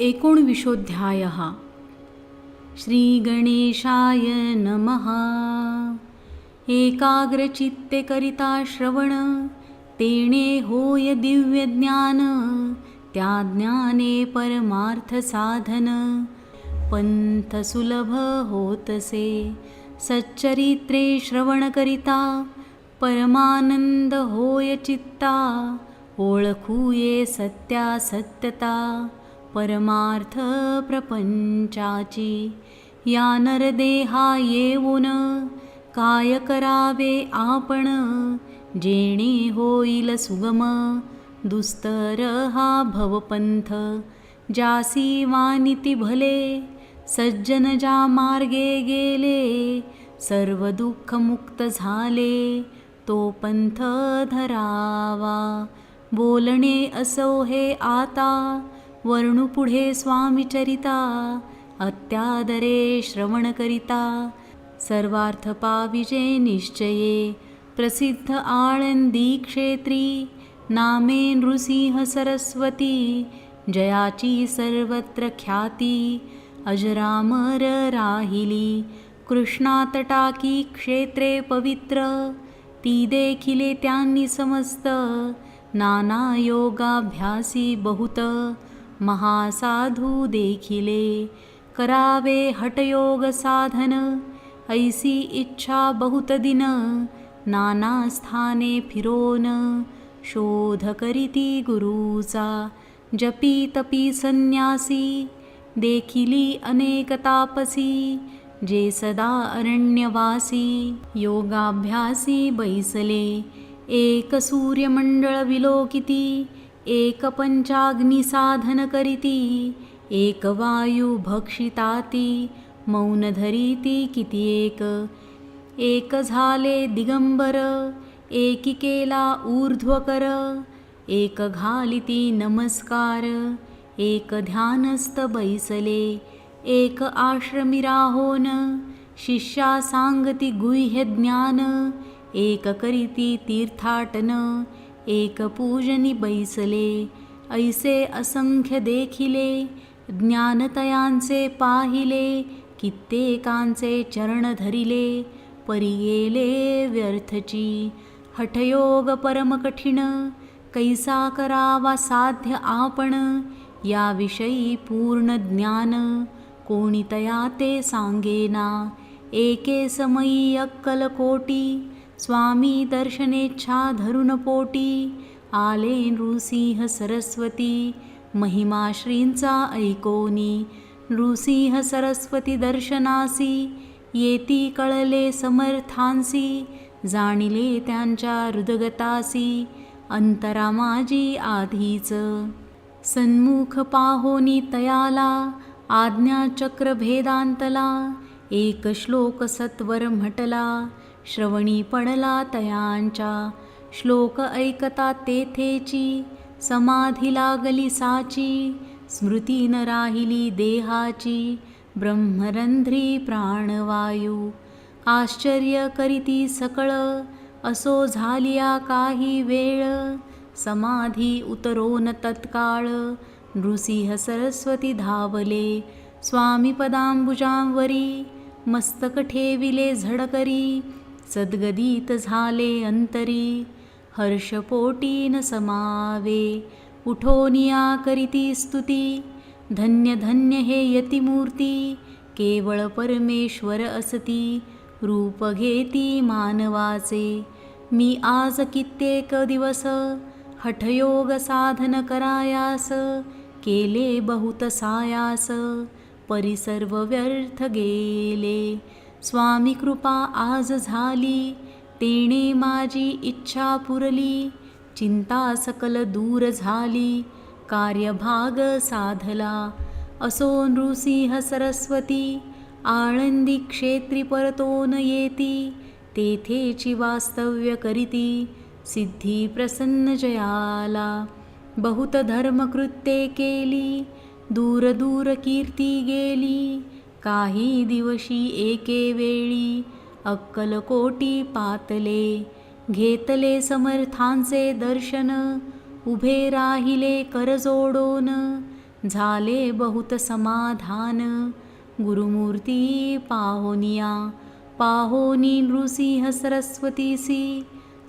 एकोणविशोध्याय. श्रीगणेशाय नमः. एकाग्रचित्ते करिता श्रवण तेणे होय दिव्यज्ञान त्या ज्ञाने परमार्थ साधन पंथ सुलभ होतसे सच्चरित्रे श्रवण करिता परमानंद होय चित्ता ओळखूये सत्या सत्यता परमार्थ प्रपंचाची. या नरदेहा येऊन काय करावे आपण? जेणे होईल सुगम दुस्तर हा भवपंथ. जासी वानिती भले सज्जन ज्या मार्गे गेले सर्व दुःख मुक्त झाले तो पंथ धरावा. बोलणे असो हे आता वर्णुपुढे स्वामीचरिता अत्यादरे श्रवण करिता सर्वार्थ पाविजे निश्चये प्रसिद्ध आळंदी क्षेत्री नामे नृसिंह सरस्वती जयाची सर्वत्र ख्याती अजरामर राहिली कृष्णातटाकी क्षेत्रे पवित्र ती देखिले त्यांनी समस्त नाना योगाभ्यासी बहुत महासाधू देखिले करावे हटयोग साधन ऐसी इच्छा बहुत दिन नाना स्थाने फिरोन शोध करीती गुरुचा जपी तपी संन्यासी देखिली अनेक तापसी जे सदा अरण्यवासी योगाभ्यासी बैसले एक सूर्यमंडळ विलोकिती एक पंचाग्नी साधन करीती एक वायू भक्षिताती मौन धरीती किती एक। एक झाले दिगंबर एकिकेला ऊर्ध्वकर एक घालिती नमस्कार एक ध्यानस्थ बैसले एक आश्रमी राहोन शिष्या सांगती गुह्य ज्ञान एक करीती तीर्थाटन एक पूजनी बैसले ऐसे असंख्य देखिले ज्ञानतयांचे पाहिले कित्येकांचे चरण धरिले परियेले व्यर्थची हठयोग परम कठीण कैसा करावा साध्य आपण याविषयी पूर्ण ज्ञान कोणी तया ते सांगेना एके समयी अक्कल कोटी स्वामी दर्शनेच्छा धरुण पोटी आले नृसिंह सरस्वती महिमा श्रींचा ऐकोनी नृसिंह सरस्वती दर्शनासी येती कळले समर्थांसी जाणिले त्यांच्या हृदगतासी अंतरा माझी आधीच. सन्मुख पाहोनी तयाला आज्ञाचक्र भेदांतला एक श्लोक सत्वर म्हटला श्रवणी पडला तयांच्या. श्लोक ऐकता तेथेची समाधी लागली साची. स्मृती न राहिली देहाची ब्रह्मरंध्री प्राणवायू. आश्चर्य करीती सकळ असो झालिया काही वेळ. समाधी उतरोन तत्काळ नृसिंह सरस्वती धावले. स्वामी पदांबुजांवरी मस्तक ठेविले झडकरी. सद्गदित झाले अंतरी. हर्षपोटी न समावे उठोनिया करीती स्तुती. धन्य धन्य हे यतिमूर्ती. केवळ परमेश्वर असती. रूप घेती मानवाचे. मी आज कित्येक दिवस हठयोग साधन करायास. केले बहुत सायास. परिसर्व व्यर्थ गेले. स्वामी कृपा आज झाली. तेणे माझी इच्छा पुरली. चिंता सकल दूर झाली. कार्यभाग साधला. असो नृसिंह सरस्वती. आळंदी क्षेत्री परतोन येती. तेथेची वास्तव्य करीती. सिद्धी प्रसन्न जयाला. बहुत धर्मकृत्ये केली. दूर दूर कीर्ती गेली. काही दिवशी एके वेळी अक्कलकोटी पातले. घेतले समर्थांचे दर्शन उभे राहिले करजोडोन झाले बहुत समाधान गुरुमूर्ती पाहोनिया. पाहोनी नृसिंह सरस्वतीसी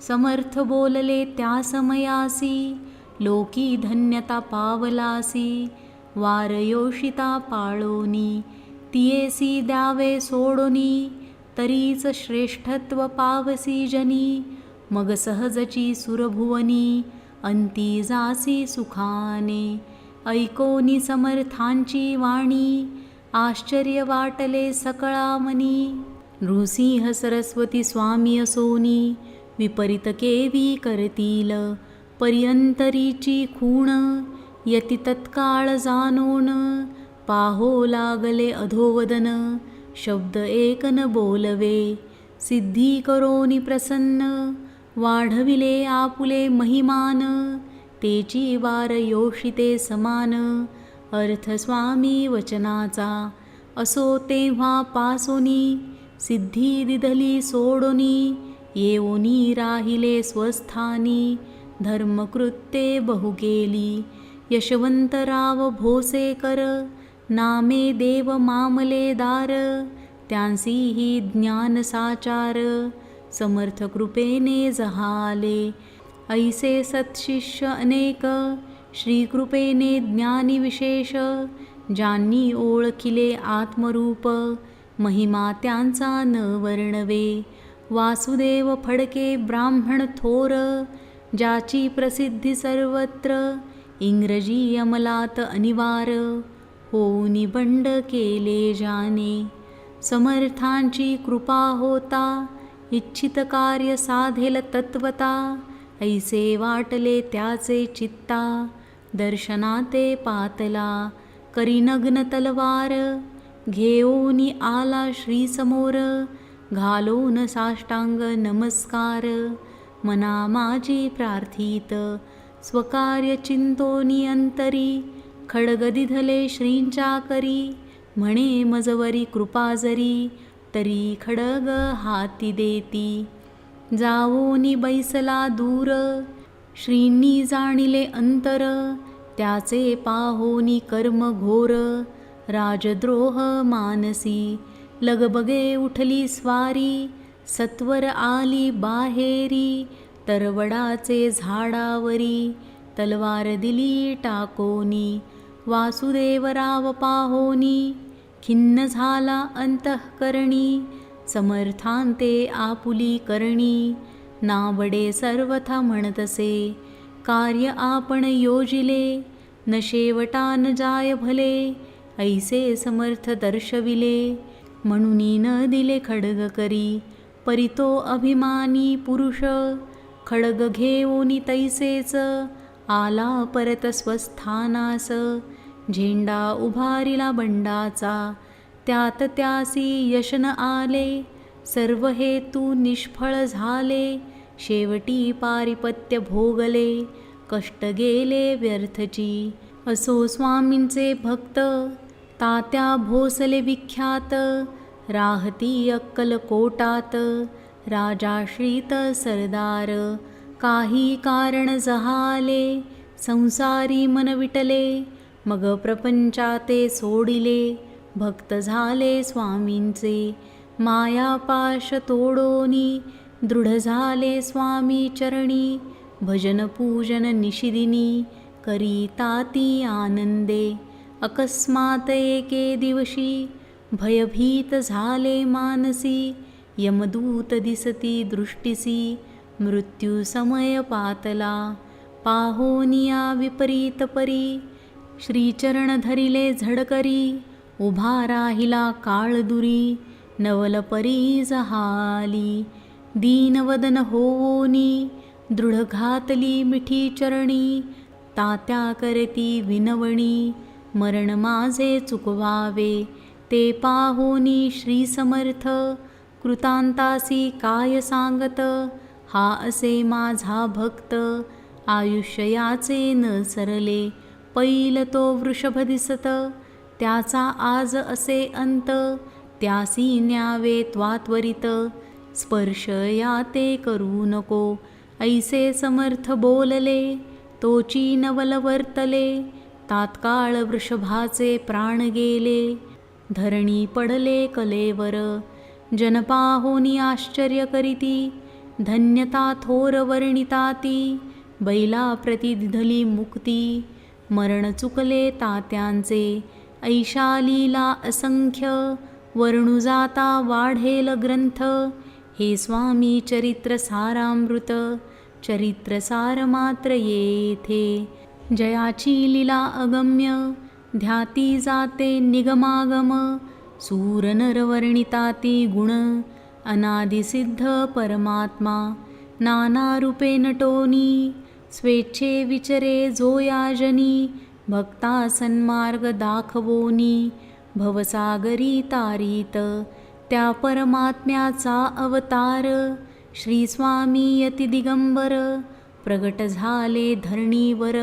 समर्थ बोलले त्या समयासी. लोकी धन्यता पावलासी वारयोषिता पाळोनी. तियेसी द्यावे सोडोनी तरीच श्रेष्ठत्व पावसी जनी मग सहजची सुरभुवनी अंती जासी सुखाने. ऐकोनी समर्थांची वाणी आश्चर्य वाटले सकळामनी. नृसिंह सरस्वती स्वामी असोनी विपरीत केवी करतील पर्यंतरीची खूण यति तत्काळ जानोन पाहो लागले अधोवदन शब्द एक न बोलवे सिद्धी करोनी प्रसन्न वाढविले आपुले महिमान तेची वार योषिते समान अर्थ स्वामी वचनाचा असो तेव्हा पासोनी सिद्धी दिधली सोडोनी येऊनी राहिले स्वस्थानी धर्मकृत्ये बहु केली यशवंतराव भोसेकर नामे देव मामलेदार त्यांसी ही ज्ञान साचार समर्थ कृपेने जहाले. ऐसे सत्शिष्य अनेक श्रीकृपेने ज्ञानी विशेष ज्यांनी ओळखिले आत्मरूप महिमा त्यांचा न वर्णवे. वासुदेव फडके ब्राह्मण थोर ज्याची प्रसिद्धी सर्वत्र इंग्रजी अमलात अनिवार. होऊनी बंड केले जाने समर्थांची कृपा होता इच्छित कार्य साधेल तत्वता. ऐसे वाटले त्याचे चित्ता दर्शनाते पातला. करीनग्न तलवार घेऊनी आला श्री समोर घालून साष्टांग नमस्कार. मना माझी प्रार्थित स्वकार्य चिंतोनी अंतरी. खडग दिधले श्रींच्या करी म्हणे मजवरी कृपा जरी तरी खडग हाती देती. जावोनी बैसला दूर श्रींनी जाणिले अंतर त्याचे पाहोनी कर्म घोर. राजद्रोह मानसी लगबगे उठली स्वारी सत्वर आली बाहेरी तरवडाचे झाडावरी तलवार दिली टाकोनी. वासुदेवराव पाहोनी खिन्न झाला अंतःकरणी समर्थांते आपुली करणी नावडे सर्वथा म्हणतसे कार्य आपण योजिले न शेवटा न जाय भले ऐसे समर्थ दर्शविले म्हणूनी न दिले खडग करी परितो अभिमानी पुरुष खडग घेऊनी तैसेच आला परत स्वस्थानास झेंडा उभारिला बंडाचा त्यात त्यासी यशन आले. सर्व हेतू निष्फळ झाले शेवटी पारिपत्य भोगले. कष्ट गेले व्यर्थची असो स्वामींचे भक्त. तात्या भोसले विख्यात राहती अक्कलकोटात राजाश्रीत राजाश्रित सरदार काही कारण जहाले संसारी मन विटले. मग प्रपंचाते सोडिले भक्त झाले स्वामींचे. मायापाश तोडोनी दृढ झाले स्वामी चरणी. भजन पूजन निशिदिनी करीताती आनंदे. अकस्मात एके दिवशी भयभीत झाले मानसी. यमदूत दिसती दृष्टीसी मृत्यू समय पातला. पाहोनिया विपरीत परी. श्रीचरण धरिले झडकरी उभा राहिला काळदुरी नवल परी जहाली. दीनवदन होनी दृढ घातली मिठी चरणी तात्या करती विनवणी मरण माझे चुकवावे ते पाहोनी श्री समर्थ कृतांतासी काय सांगत हा असे माझा भक्त आयुष्याचे न सरले. पैल तो वृषभ दिसत. त्याचा आज असे अंत. त्यासी न्यावे त्वात्वरित स्पर्श या ते करू नको. ऐसे समर्थ बोलले. तोची नवल वर्तले. तात्काळ वृषभाचे प्राण गेले. धरणी पडले कलेवर. जनपाहोनी आश्चर्य करीती. धन्यता थोर वर्णिता ती बैला प्रतिदिधली मुक्ती. मरण चुकले तात्यांचे. ऐशालीला असंख्य वर्णुजाता वाढेल ग्रंथ. हे स्वामी चरित्र सारामृत चरित्र सार मात्र येथे. जयाची लीला अगम्य ध्याती जाते निगमागम. सूरनरवर्णिताती गुण अनादिसिद्ध परमात्मा. नाना रूपे नटोनी स्वेच्छे विचरे जो याजनी भक्ता सन्मार्ग दाखवोनी भवसागरी तारीत त्या परमात्म्याचा अवतार श्री स्वामी दिगंबर प्रगट झाले धरणीवर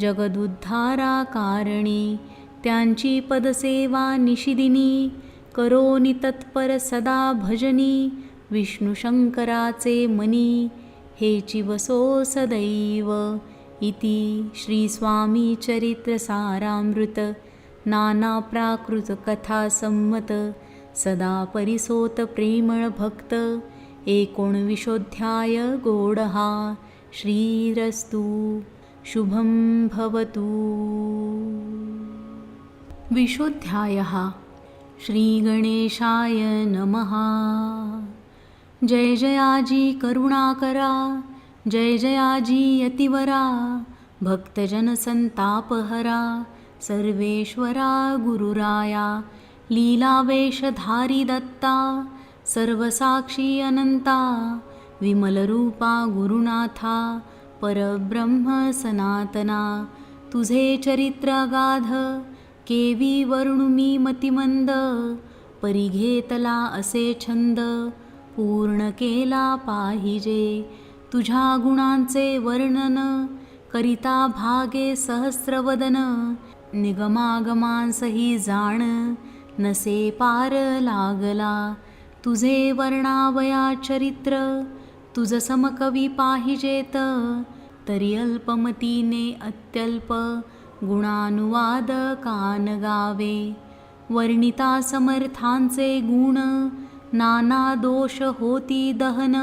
जगदुद्धारा कारणी त्यांची पदसेवा निशिदिनी करोनी तत्पर सदा भजनी विष्णुशंकराचे मनी हे चिवसो सदैव इति श्रीस्वामीचरित्रसारामृत स्वामी नाना सदा परिसोत प्रेमळ भक्त एकोणविशोऽध्याय गोडहा श्रीरस्तु शुभं भवतु। विशोध्यायः श्रीगणेशाय नमः। जय जयाजी करुणाकरा जय जयाजी यतिवरा भक्तजनसन्तापहरा सर्वेश्वरा गुरुराया लीलावेशधारी दत्ता सर्वसाक्षी अनंता विमलरूपा गुरुनाथा परब्रह्म सनातना तुझे चरित्र गाध केवी वर्णु मी मतिमंद परिघेतला असे छंद पूर्ण केला पाहिजे. तुझ्या गुणांचे वर्णन करिता भागे सहस्रवदन. निगमागमांसही जाण नसे पार लागला. तुझे वर्णावया चरित्र तुझ समकवी पाहिजेत. तरी अल्पमतीने अत्यल्प गुणानुवाद कान गावे. वर्णिता समर्थांचे गुण नाना दोष होती दहन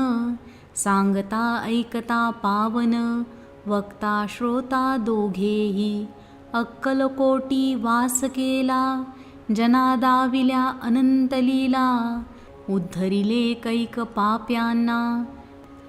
सांगता ऐकता पावन वक्ता श्रोता दोघेही. अक्कलकोटी वास केला जनादाविल्या अनंतलीला उद्धरिले कैक पाप्यांना.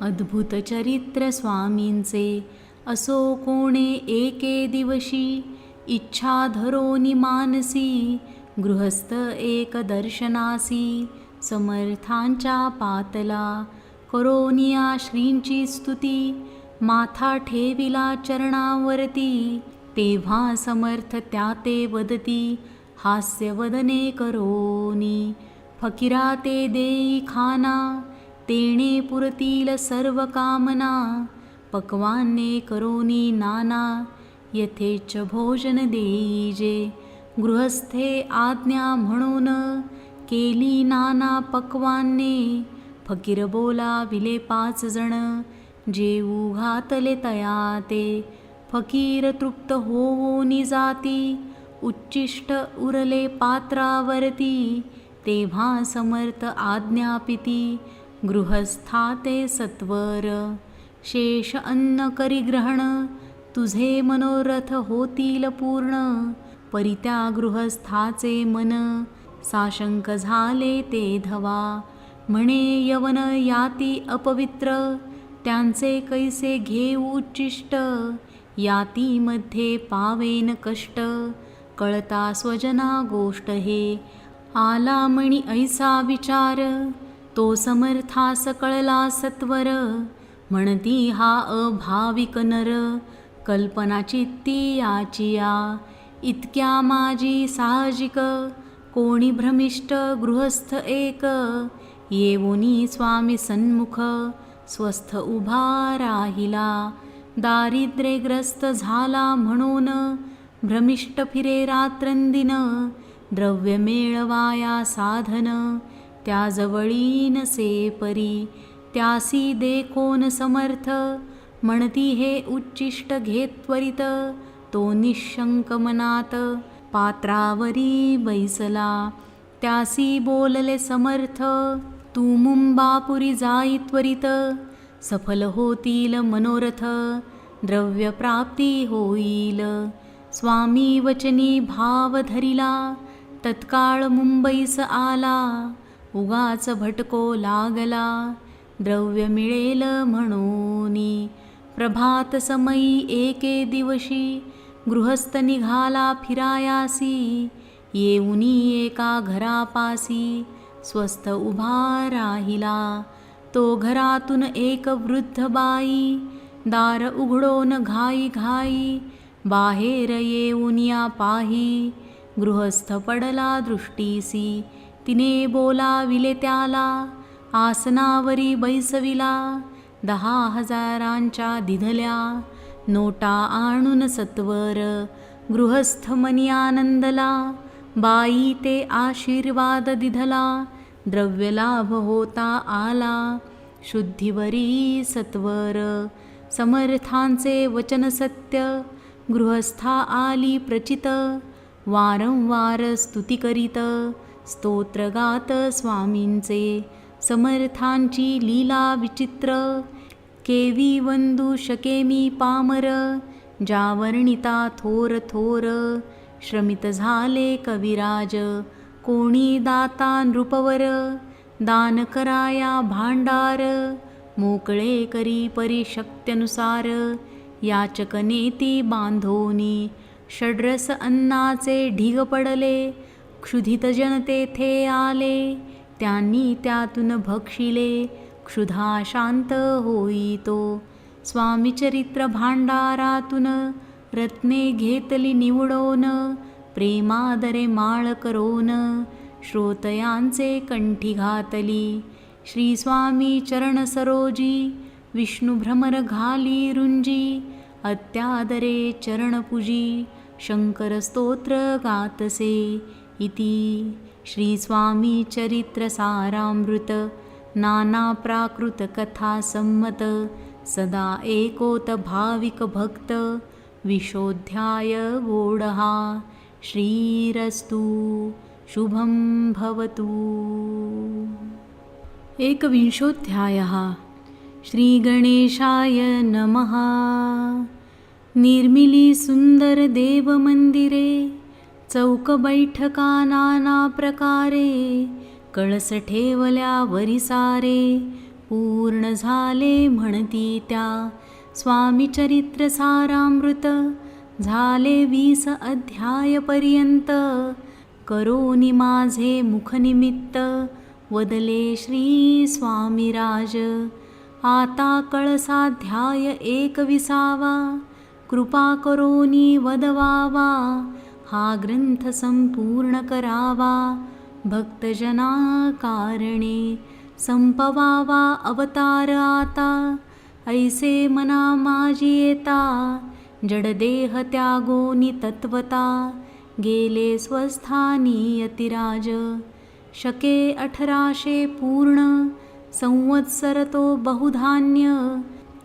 अद्भुत चरित्र स्वामींचे असो कोणे एके दिवशी. इच्छा धरोनी मानसी गृहस्थ एक दर्शनासी. समर्थांच्या पातला. करोनिया श्रींची स्तुती माथा ठेविला चरणावरती. तेव्हा समर्थ त्या ते वदती हास्यवदने करोनी. फकिरा ते देई खाना तेणे पुरतील सर्व कामना. पक्वान्ने करोनी नाना यथेच भोजन देईजे गृहस्थे आज्ञा म्हणून केली नाना पक्वान्ने. फकीर बोला विले पाच जण. जेऊ घातले तया ते फकीर तृप्त होवोनी जाती. उच्चिष्ट उरले पात्रावरती. तेव्हा समर्थ आज्ञापिती. गृहस्था ते सत्वर. शेष अन्न करी ग्रहण. तुझे मनोरथ होतील पूर्ण. परित्या गृहस्थाचे मन. साशंक झाले ते धवा. म्हणे यवन याती अपवित्र. त्यांचे कैसे घेऊ उच्चिष्ट याती मध्ये पावेन कष्ट. कळता स्वजना गोष्ट हे. आला मणी ऐसा विचार. तो समर्थास कळला सत्वर. म्हणती हा अभाविक नर. कल्पना चित्ती याचिया. इतक्या माझी साहजिक. कोणी भ्रमिष्ट गृहस्थ एक? येवोनी स्वामी सन्मुख स्वस्थ उभा राहिला. दारिद्र्यग्रस्त झाला म्हणून भ्रमिष्ट फिरे रात्रंदिन. द्रव्य मेळवाया साधन त्याजवळी नसे परी. त्यासी देखोन समर्थ म्हणती हे उच्चिष्ट घेत्वरित तो निशंक मनात पात्रावरी बैसला. त्यासी बोलले समर्थ तू मुंबापुरी जाई त्वरित. सफल होतील मनोरथ द्रव्यप्राप्ती होईल. स्वामी वचनी भाव धरिला. तत्काळ मुंबईस आला. उगाच भटको लागला. द्रव्य मिळेल म्हणून. प्रभात समयी एके दिवशी गृहस्थ निघाला फिरायासी येऊनी एका घरापासी स्वस्थ उभा राहिला. तो घरातून एक वृद्ध बाई दार उघडोन घाई घाई बाहेर येऊन या पाही. गृहस्थ पडला दृष्टीसी तिने बोलाविले त्याला आसनावरी बैसविला दहा हजारांच्या दिधल्या. नोटा आणून सत्वर. गृहस्थ मनी आनंदला बाई ते आशीर्वाद दिधला. द्रव्यलाभ होता आला शुद्धिवरी सत्वर. समर्थांचे वचन सत्य गृहस्था आली प्रचित. वारंवार स्तुती करीत स्तोत्रगात स्वामींचे समर्थांची लीला विचित्र. केवी वंदू शके मी पामर ज्या वर्णिता थोर थोर श्रमित झाले कविराज कोणी दाता नृपवर दान कराया भांडार मोकळे करी परिशक्त्यनुसार याचक नेती बांधोनी षड्रस अन्नाचे ढिग पडले क्षुधित जन तेथे आले त्यांनी त्यातून भक्षिले क्षुधा शांत होई तो स्वामीचरित्र भांडारातून रत्ने घेतली निवडोन प्रेमादरे माळ करोन श्रोतयांचे कंठी घातली. श्री स्वामी चरण सरोजी विष्णू भ्रमर घाली रुंजी अत्यादरे चरणपूजी शंकर स्तोत्र गातसे इति. श्री नाना प्राकृत कथा संमत सदा एकोत भाविक भक्त विशोध्याय गोडहा श्रीरस्तु शुभं भवतु। एकविंशोऽध्यायः श्रीगणेशाय नमः। निर्मिली सुंदर देवमंदिरे कळस ठेवल्या वरी सारे. पूर्ण झाले म्हणती त्या. स्वामी चरित्र सारामृत. झाले वीस अध्यायपर्यंत करोनी माझे मुखनिमित्त वदले श्री स्वामीराज आता कळसाध्याय एक विसावा. कृपा करोनी वदवावा. हा ग्रंथ संपूर्ण करावा. भक्तजना कारणे संपवावा अवतार आता. ऐसे मना माझी येता जडदेह त्यागोनी तत्वता गेले स्वस्थानी यतिराज शके अठराशे पूर्ण. संवत्सर तो बहुधान्य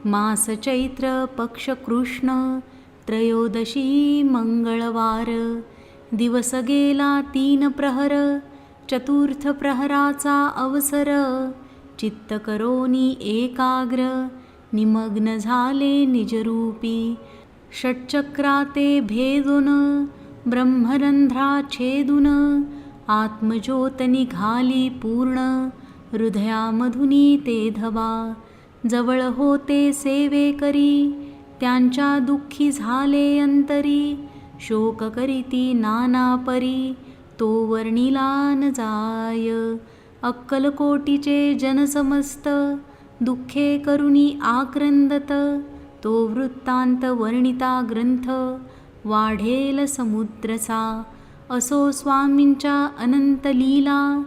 मास चैत्र पक्ष कृष्ण. त्रयोदशी मंगळवार दिवस गेला तीन प्रहर. चतुर्थ प्रहराचा अवसर. चित्त करोनी एकाग्र निमग्न झाले निजरूपी. षट्चक्राते भेदून ब्रह्मरंध्रा छेदून आत्मज्योत निघाली पूर्ण हृदयामधुनी ते धवा. जवळ होते सेवे करी त्यांच्या दुःखी झाले अंतरी. शोक करीती नाना परी. तो वर्णिला न जाय अक्कलकोटीचे जनसमस्त दुःखे करुणी आक्रंदत तो वृत्तांत वर्णिता ग्रंथ वाढेल समुद्रसा. असो स्वामींच्या अनंत लीला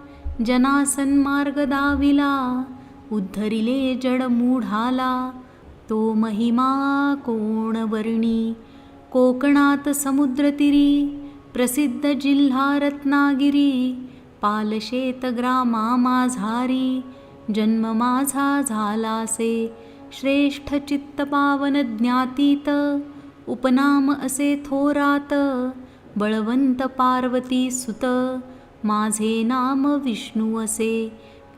जना सन्मार्ग दाविला उद्धरिले जड मूढाला. तो महिमा कोण वर्णी? कोकणात समुद्रतीरी प्रसिद्ध जिल्हा रत्नागिरी पालशेत ग्रामा माझारी जन्म माझा झालासे श्रेष्ठ चित्त पावन ज्ञातीत उपनाम असे थोरात बळवंत पार्वती सुत माझे नाम विष्णू असे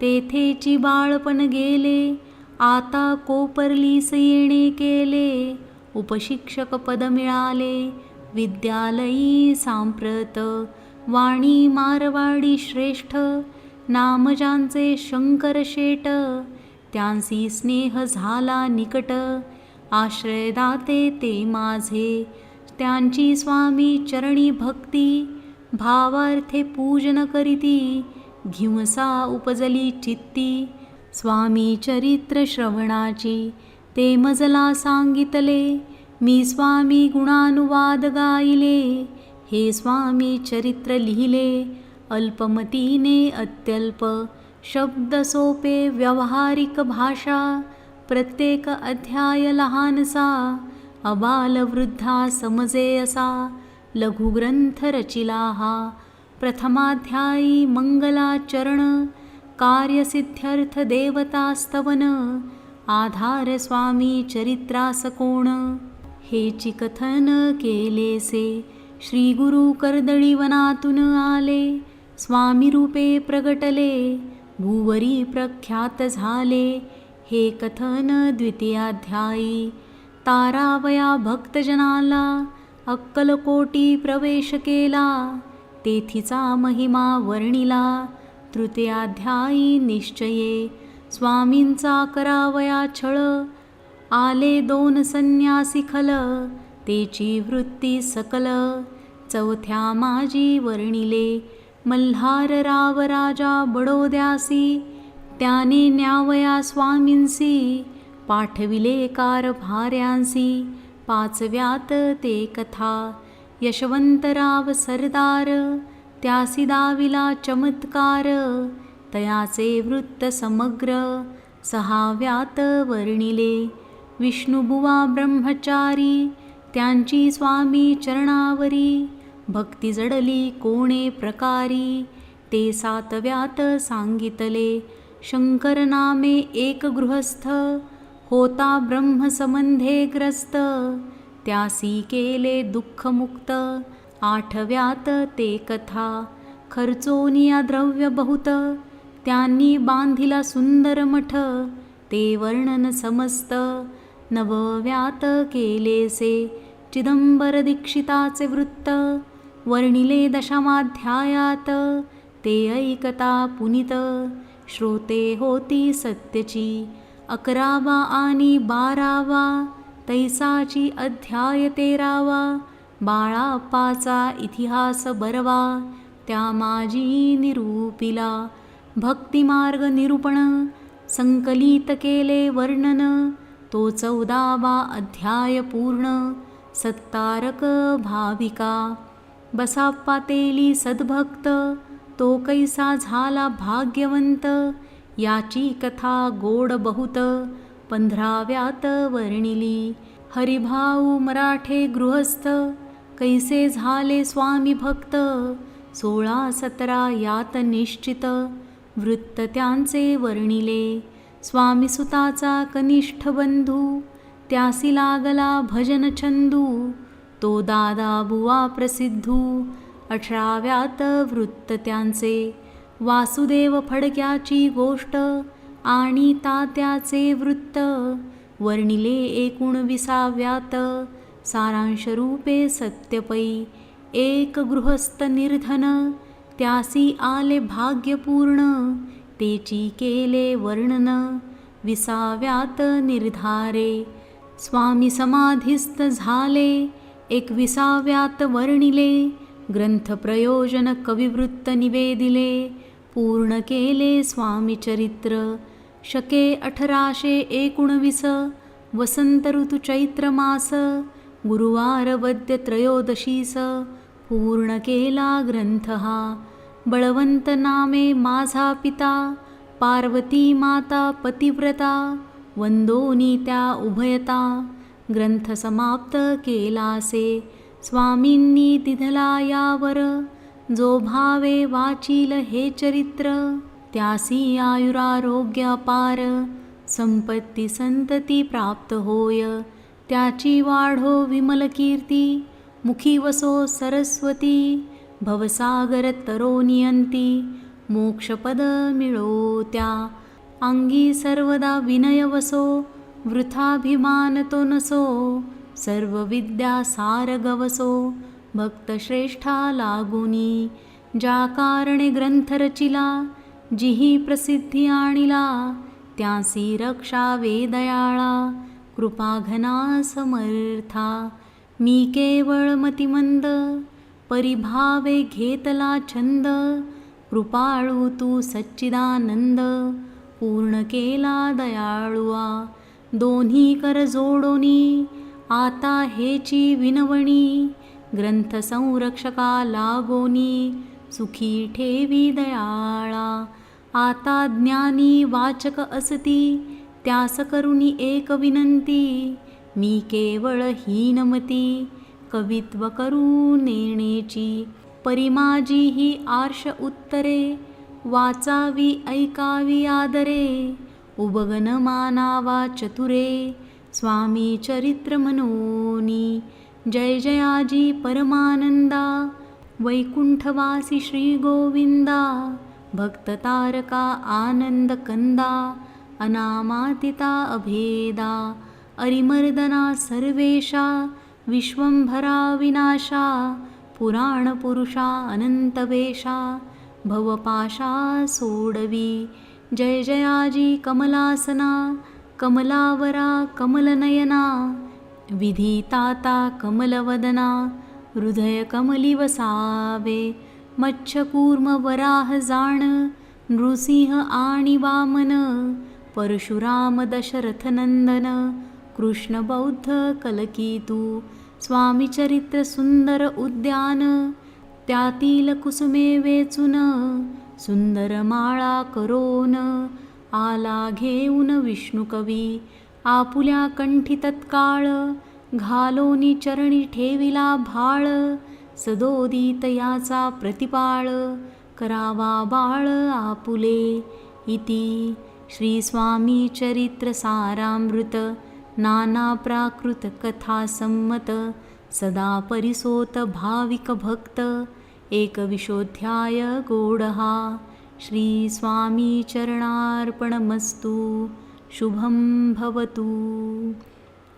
तेथेची बाळपण गेले आता कोपरलीस येणे केले उपशिक्षक पद मिळाले विद्यालयी सांप्रत वाणी मारवाडी श्रेष्ठ नामजांचे शंकर शेट त्यांसी स्नेह झाला निकट आश्रयदाते ते माझे त्यांची स्वामी चरणी भक्ती भावार्थे पूजन करीती घिवसा उपजली चित्ती स्वामी चरित्र श्रवणाची ते मजला सांगितले मी स्वामी गुणानुवाद गायिले हे स्वामी चरित्र लिहिले. अल्पमतीने अत्यल्प शब्द सोपे व्यावहारिक भाषा प्रत्येक अध्याय लहानसा अबालवृद्धा समजे असा लघुग्रंथ रचिला हा. प्रथमाध्यायी मंगलाचरण कार्यसिद्ध्यर्थ देवतास्तवन आधार स्वामी चरित्रास कोण हेची कथन केलेसे श्री गुरु कर्दळीवनातून आले. स्वामी रूपे प्रगटले. भूवरी प्रख्यात झाले. हे कथन द्वितीयाध्यायी. तारावया भक्तजनाला अक्कलकोटी प्रवेश केला. तेथीचा महिमा वर्णिला. तृतीयाध्यायी निश्चये. स्वामींचा करावया छळ आले दोन संन्यासी खल तेची वृत्ती सकल. चौथ्या माझी वर्णिले मल्हार राव राजा बडोद्यासी त्याने न्यावया स्वामींसी पाठविले कारभार्यांसी पाचव्यात ते कथा यशवंतराव सरदार त्यासी दाविला चमत्कार तयाचे वृत्त समग्र. सहाव्यात वर्णिले विष्णुबुवा ब्रह्मचारी त्यांची स्वामी चरणावरी भक्ती जडली कोणे प्रकारी ते सातव्यात सांगितले शंकर नामे एक गृहस्थ होता ब्रह्मसंबंधे ग्रस्त त्यासी केले दुःखमुक्त आठव्यात ते कथा खर्चोनिया द्रव्य बहुत त्यांनी बांधिला सुंदर मठ ते वर्णन समस्त नवव्यात केलेसे चिदंबर दीक्षिताचे वृत्त वर्णिले दशमाध्यायात. ते ऐकता पुनित श्रोते होती सत्यची. अकरावा आणि बारावा तैसाची अध्याय तेरावा बाळाप्पाचा इतिहास बरवा त्या माझी निरूपिला भक्तिमार्ग निरूपण संकलित केले वर्णन. तो चौदावा अध्याय पूर्ण सत्तारक भाविका. बसाप्पा तेली सद्भक्त तो कैसा झाला भाग्यवंत याची कथा गोड बहुत पंधराव्यात वर्णिली. हरिभाऊ मराठे गृहस्थ कैसे झाले स्वामी भक्त सोळा सतरा यात निश्चित वृत्त त्यांचे वर्णिले. स्वामीसुताचा कनिष्ठ बंधू त्यासी लागला भजन छंदू तो दादा बुवा प्रसिद्धू. अठराव्यात वृत्त त्यांचे वासुदेव फडक्याची गोष्ट आणि तात्याचे वृत्त वर्णिले एकोणविसाव्यात सारांशरूपे सत्यपै एक गृहस्थ निर्धन त्यासी आले भाग्यपूर्ण. तेची केले वर्णन विसाव्यात निर्धारे स्वामी समाधिस्थ झाले एकविसाव्यात वर्णिले ग्रंथ प्रयोजन कविवृत्त निवेदिले पूर्ण केले स्वामी चरित्र शके अठराशे एकोणवीस वसंत ऋतु चैत्र मास गुरुवार वद्य त्रयोदशीस पूर्ण केला ग्रंथ हा बळवंत नामे माझा पिता पार्वती माता पतिव्रता वंदोनी त्या उभयता ग्रंथ समाप्त केलासे स्वामींनी दिधला यावर जो भावे वाचील हे चरित्र त्यासी आयुरारोग्य पार संपत्ती संतती प्राप्त होय त्याची वाढो विमल कीर्ती मुखी वसो सरस्वती भवसागर तरोनियंती मोक्षपद मिळो त्या अंगी सर्वदा विनय वसो वृथाभिमान तो नसो सर्व विद्या सार गवसो भक्तश्रेष्ठा लागुनी ज्या कारणे ग्रंथ रचिला जिही प्रसिद्धी आणिला त्यासी रक्षा वेदयाळा कृपाघना समर्था। मी केवळ मतिमंद परिभावे घेतला छंद. कृपाळू तू सच्चिदानंद. पूर्ण केला दयाळुआ. दोन्ही कर जोडोनी. आता हेची विनवणी. ग्रंथ संरक्षका लागोनी सुखी ठेवी दयाळा. आता ज्ञानी वाचक असती. त्यास करुणी एक विनंती. मी केवळ हीनमती कवित्व करू नेण्याची. परिमाजी ही आर्ष उत्तरे वाचावी ऐकावी आदरे. उबगन मानावा चतुरे स्वामी चरित्र मनोनी. जय जयाजी परमानंदा वैकुंठवासी श्री गोविंदा. भक्त तारका आनंद कंदा अनामातिता अभेदा. अरिमर्दना सर्वेशा विश्वंभरा विनाशा पुराणपुरुषा अनंतवेशा भवपाशा सोडवी। जय जयाजी कमलासना कमलावरा कमलनयना विधिताता कमलवदना हृदय कमली मच्छकूर्म वराह जाण नृसिंह आणि वामन परशुराम दशरथनंदन कृष्ण बौद्ध कलकीतू स्वामी चरित्र सुंदर उद्यान त्यातील कुसुमे वेचून सुंदर माळा करोन आला घेऊन विष्णुकवी आपुल्या कंठी तत्काळ घालोनी चरणी ठेविला भाळ सदोदित याचा प्रतिपाळ करावा बाळ आपुले इति श्री नानाप्राकृतकथासम्मत सदा परिसोतभाविकभक्त एकविशोऽध्याय एकविशोध्यायगौडः श्रीस्वामीचरणार्पणमस्तु शुभं भवतु।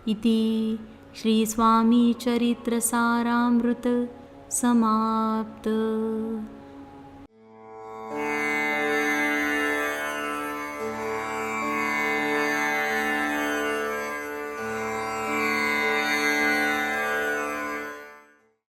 इति श्रीस्वामीचरित्रसारामृत समाप्त।